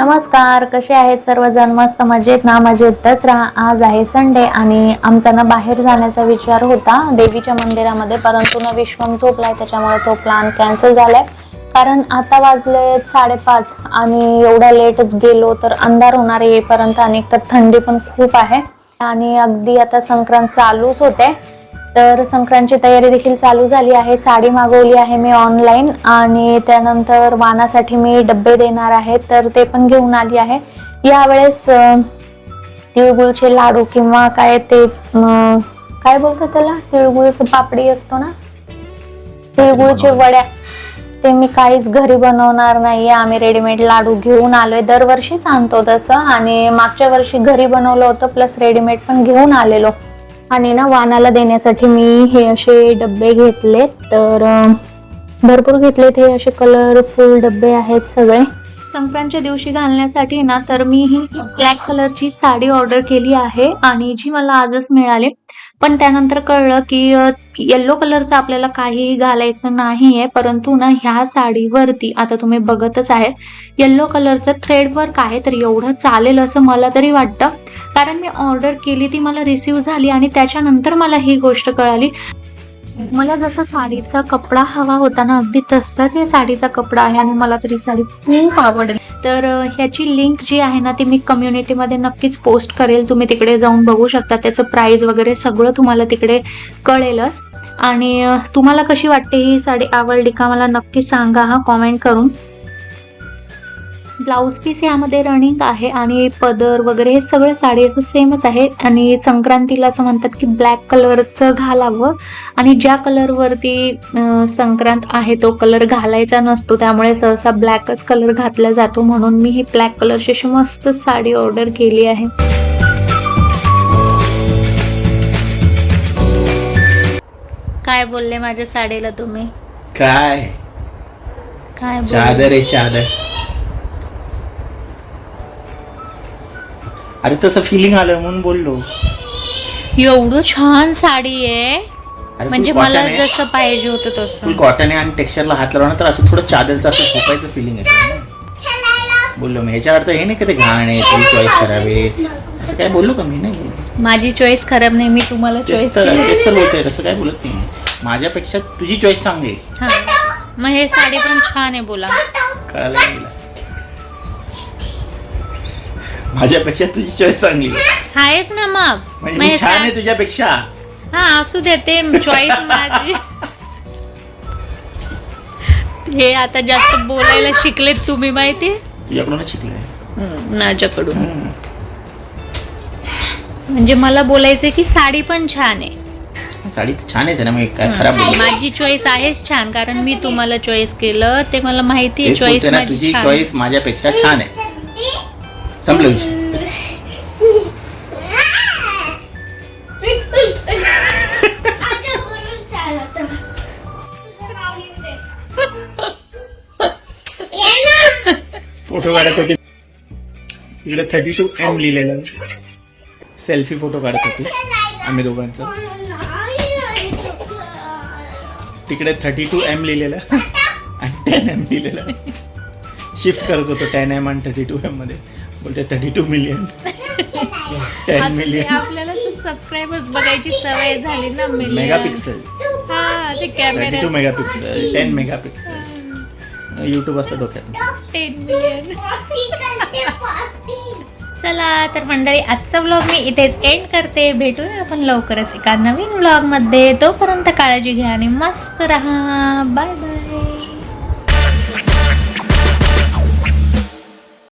नमस्कार कसे आहेत सर्वजण? मस्त मजेत ना? मजेतच राहा. आज आहे संडे आणि आमचा ना बाहेर जाण्याचा विचार होता. देवीच्या मंदिरामध्ये परंतु ना विश्वम झोपलाय त्याच्यामुळे तो प्लॅन कॅन्सल झालाय. कारण आता वाजले साडेपाच आणि एवढ्या लेटच गेलो तर अंधार होणार आहे येईपर्यंत. आणि तर थंडी पण खूप आहे. आणि अगदी आता संक्रांत चालूच होते. तर संक्रांतची तयारी देखील चालू झाली आहे. साडी मागवली आहे मी ऑनलाईन आणि त्यानंतर वाणासाठी मी डब्बे देणार आहे. तर ते पण घेऊन आली आहे. यावेळेस तिळगुळचे लाडू किंवा काय ते काय बोलतात त्याला? तिळगुळचं पापडी असतो ना? तिळगुळचे वड्या. ते मी काहीच घरी बनवणार नाहीये. आम्ही रेडीमेड लाडू घेऊन आलोय. दरवर्षीच आणतो तसं. आणि मागच्या वर्षी घरी बनवलं होतं प्लस रेडीमेड पण घेऊन आलेलो. आणि ना वानाला देण्यासाठी मी हे असे डब्बे घेतले तर भरपूर घेतलेत हे असे कलरफुल डब्बे आहेत सगळे. संक्रांतच्या दिवशी घालण्यासाठी ना तर मी ही ब्लॅक कलरची साडी ऑर्डर केली आहे आणि जी मला आजच मिळाली. पण त्यानंतर कळलं की येल्लो कलरचं आपल्याला काहीही घालायचं नाहीये. परंतु ना ह्या साडीवरती आता तुम्ही बघतच आहे येल्लो कलरचं थ्रेड वर्क आहे तर एवढं चालेल असं मला तरी वाटतं. कारण मी ऑर्डर केली ती मला रिसीव झाली आणि त्याच्यानंतर मला ही गोष्ट कळाली. मला जसं साडीचा कपडा हवा होता ना अगदी तसाच हे साडीचा कपडा आहे आणि मला तरी साडी खूप आवडली. तर ह्याची लिंक जी आहे ना ती मी कम्युनिटीमध्ये नक्कीच पोस्ट करेल. तुम्ही तिकडे जाऊन बघू शकता. त्याचं प्राईज वगैरे सगळं तुम्हाला तिकडे कळेलच. आणि तुम्हाला कशी वाटते ही साडी आवडली का मला नक्की सांगा. हा कॉमेंट करून. ब्लाऊज पीस यामध्ये रनिंग आहे आणि पदर वगैरे हे सगळं साडीचं सेमच आहे. आणि संक्रांतीला असं म्हणतात की ब्लॅक कलरचं घालावं. आणि ज्या कलरवरती संक्रांत आहे तो कलर घालायचा नसतो. त्यामुळे सहसा ब्लॅकच कलर घातला जातो. म्हणून मी ही ब्लॅक कलरची अशी मस्त साडी ऑर्डर केली आहे. काय बोलले माझ्या साडीला तुम्ही? काय? काय? चादर आहे चादर. अरे तसं फिलिंग आलं म्हणून बोललो. एवढं छान साडी आहे. म्हणजे full मला cotton आहे. जसं पाहिजे होतं फुल तसं कॉटन आहे आणि टेक्स्चरला हात लावला ना तर असं थोडं चादरचं असं झोपायचं फिलिंग येतं ना. बोललो मी ह्याच्या अर्थ हे नाही का ते घाण आहे तुझी चॉईस करावे असं काय बोललो का मी? नाही बोललो. माझी चॉईस खराब नाही मी तुम्हाला तेच चॉईस तर तेच तर बोलतोय तसं काय बोलत नाही. माझ्यापेक्षा तुझी चॉईस चांगली आहे. हा. मग हे साडी पण छान आहे बोला. कळालं का तुला माझ्यापेक्षा तुझी चॉईस चांगली आहे. आहेच ना मग. म्हणजे मी छान आहे तुझ्यापेक्षा. हा असू दे ते चॉईस माझी. हे आता जास्त बोलायला शिकलेत तुम्ही माहिती? तुझ्याकडूनच शिकलोय. माझ्याकडून. हम्म. म्हणजे मला बोलायचंय की साडी पण छान आहे. साडी तर छानच आहे ना मग काय खराब माझी चॉईस आहेच छान कारण मी तुम्हाला चॉईस केलं ते मला माहिती आहे तेच चॉईस बोलतोय ना माझी तुझी छान चॉईस माझ्यापेक्षा छान आहे. संपलं विषय फोटो काढत होते. इकडे थर्टी टू एम लिहिलेलं सेल्फी फोटो काढत होती. आम्ही दोघांचं. तिकडे थर्टी टू एम लिहिलेलं. आणि टेन एम लिहिलेलं. शिफ्ट करत होतो टेन एम आणि थर्टी टू एममध्ये. बोलते थर्टी टू मिलियन टेन आता ते मिलियन आपल्याला सबस्क्रायबर्स बघायची सवय झाली ना हा ते thirty camera two megapixel ten megapixel YouTube असतं डोक्यात. टेन मिलियन चला तर मंडळी आजचा व्लॉग मी इथेच एंड करते. भेटूया आपण लवकरच एका नवीन व्लॉगमध्ये. तोपर्यंत काळजी घ्या आणि मस्त राहा. Bye bye